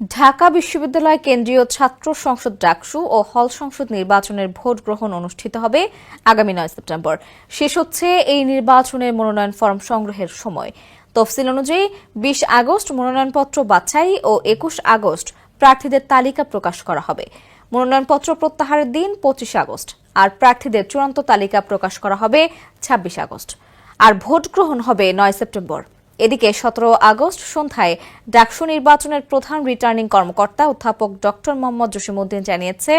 ঢাকা বিশ্ববিদ্যালয় কেন্দ্রীয় ছাত্র সংসদ ডাকসু ও হল সংসদ নির্বাচনের ভোট গ্রহণ অনুষ্ঠিত হবে আগামী নয় সেপ্টেম্বর। শেষ হচ্ছে এই নির্বাচনের মনোনয়ন ফর্ম সংগ্রহের সময়। তফসিল অনুযায়ী বিশ আগস্ট মনোনয়নপত্র বাছাই ও একুশ আগস্ট প্রার্থীদের তালিকা প্রকাশ করা হবে। মনোনয়নপত্র প্রত্যাহারের দিন পঁচিশ আগস্ট, আর প্রার্থীদের চূড়ান্ত তালিকা প্রকাশ করা হবে ছাব্বিশ আগস্ট। আর ভোট গ্রহণ হবে নয় সেপ্টেম্বর। এদিকে সতেরো আগস্ট সন্ধ্যায় ডাকসু নির্বাচনের প্রধান রিটার্নিং কর্মকর্তা অধ্যাপক ড মোহাম্মদ জসিমউদ্দিন জানিয়েছে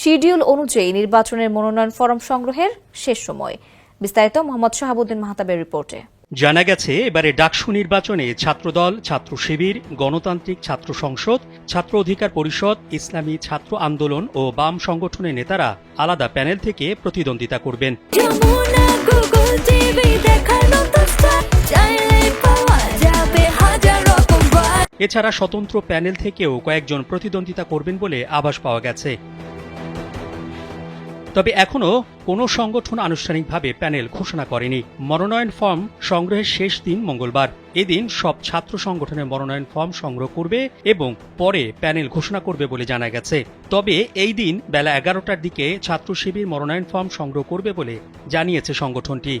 শিডিউল অনুযায়ী নির্বাচনের মনোনয়ন ফরম সংগ্রহের শেষ সময়। বিস্তারিত মোহাম্মদ শাহাবুদ্দিন মাহতাবের রিপোর্টে। জানা গেছে এবারে ডাকসু নির্বাচনে ছাত্রদল ছাত্র শিবির গণতান্ত্রিক ছাত্র সংসদ ছাত্র অধিকার পরিষদ ইসলামী ছাত্র আন্দোলন ও বাম সংগঠনের নেতারা আলাদা প্যানেল থেকে প্রতিদ্বন্দ্বিতা করবেন। এছাড়া স্বতন্ত্র প্যানেল থেকেও কয়েকজন প্রতিদ্বন্দ্বিতা করবেন বলে আভাস পাওয়া গেছে। তবে এখনও কোনো সংগঠন আনুষ্ঠানিকভাবে প্যানেল ঘোষণা করেনি। মনোনয়ন ফর্ম সংগ্রহের শেষ দিন মঙ্গলবার। এদিন সব ছাত্র সংগঠনের মনোনয়ন ফর্ম সংগ্রহ করবে এবং পরে প্যানেল ঘোষণা করবে বলে জানা গেছে। তবে এই দিন বেলা এগারোটার দিকে ছাত্র শিবির মনোনয়ন ফর্ম সংগ্রহ করবে বলে জানিয়েছে সংগঠনটি।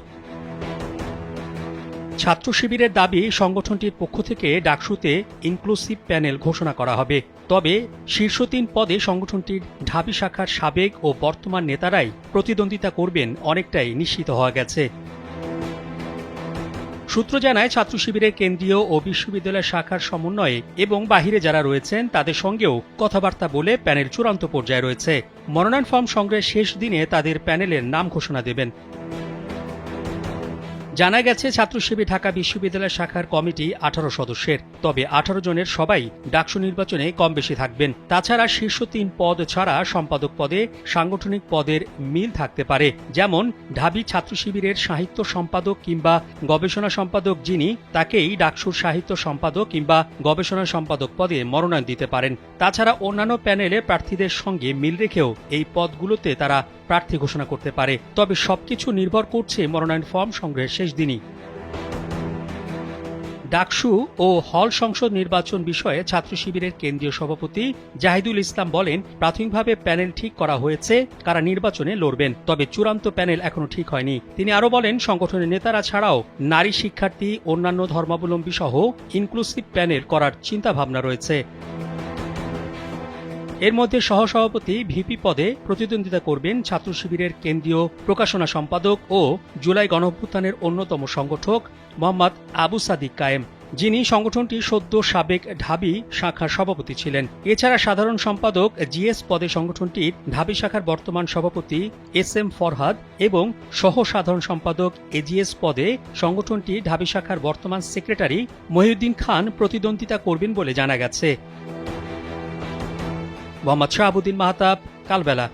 ছাত্র শিবিরের দাবি, সংগঠনটির পক্ষ থেকে ডাকসুতে ইনক্লুসিভ প্যানেল ঘোষণা করা হবে। তবে শীর্ষ তিন পদে সংগঠনটির ঢাবি শাখার সাবেক ও বর্তমান নেতারাই প্রতিদ্বন্দ্বিতা করবেন অনেকটাই নিশ্চিত হওয়া গেছে। সূত্র জানায়, ছাত্র শিবিরের কেন্দ্রীয় ও বিশ্ববিদ্যালয় শাখার সমন্বয়ে এবং বাহিরে যারা রয়েছেন, তাদের সঙ্গেও কথাবার্তা বলে প্যানেল চূড়ান্ত পর্যায়ে রয়েছে। মনোনয়ন ফর্ম সংগ্রহের শেষ দিনে তাদের প্যানেলের নাম ঘোষণা দেবেন। জানা গেছে ছাত্র শিবির ঢাকা বিশ্ববিদ্যালয় শাখার কমিটি আঠারো সদস্যের। তবে আঠারো জনের সবাই ডাকসু নির্বাচনে কম বেশি থাকবেন। তাছাড়া শীর্ষ তিন পদ ছাড়া সম্পাদক পদে সাংগঠনিক পদের মিল থাকতে পারে। যেমন, ঢাবি ছাত্র শিবিরের সাহিত্য সম্পাদক কিংবা গবেষণা সম্পাদক যিনি, তাকেই ডাকসুর সাহিত্য সম্পাদক কিংবা গবেষণা সম্পাদক পদে মনোনয়ন দিতে পারেন। তাছাড়া অন্যান্য প্যানেলে প্রার্থীদের সঙ্গে মিল রেখেও এই পদগুলোতে তারা প্রার্থী ঘোষণা করতে পারে। তবে সবকিছু নির্ভর করছে মনোনয়ন ফর্ম সংগ্রহের শেষ দিনই। ডাকসু ও হল সংসদ নির্বাচন বিষয়ে ছাত্র শিবিরের কেন্দ্রীয় সভাপতি জাহিদুল ইসলাম বলেন, প্রাথমিকভাবে প্যানেল ঠিক করা হয়েছে, কারা নির্বাচনে লড়বেন, তবে চূড়ান্ত প্যানেল এখনও ঠিক হয়নি। তিনি আরও বলেন, সংগঠনের নেতারা ছাড়াও নারী শিক্ষার্থী, অন্যান্য ধর্মাবলম্বী সহ ইনক্লুসিভ প্যানেল করার চিন্তাভাবনা রয়েছে। এর মধ্যে সহসভাপতি ভিপি পদে প্রতিদ্বন্দ্বিতা করবেন ছাত্র শিবিরের কেন্দ্রীয় প্রকাশনা সম্পাদক ও জুলাই গণঅভ্যুত্থানের অন্যতম সংগঠক মোহাম্মদ আবু সাদিক কায়েম। যিনি সংগঠনটির সদ্য সাবেক ঢাবি শাখার সভাপতি ছিলেন। এছাড়া সাধারণ সম্পাদক জিএস পদে সংগঠনটির ঢাবি শাখার বর্তমান সভাপতি এস এম ফরহাদ এবং সহ সাধারণ সম্পাদক এজিএস পদে সংগঠনটি ঢাবি শাখার বর্তমান সেক্রেটারি মহিউদ্দিন খান প্রতিদ্বন্দ্বিতা করবেন বলে জানা গেছে। মোহাম্মদ শাহাবুদ্দিন মাহতাব কালবেলা।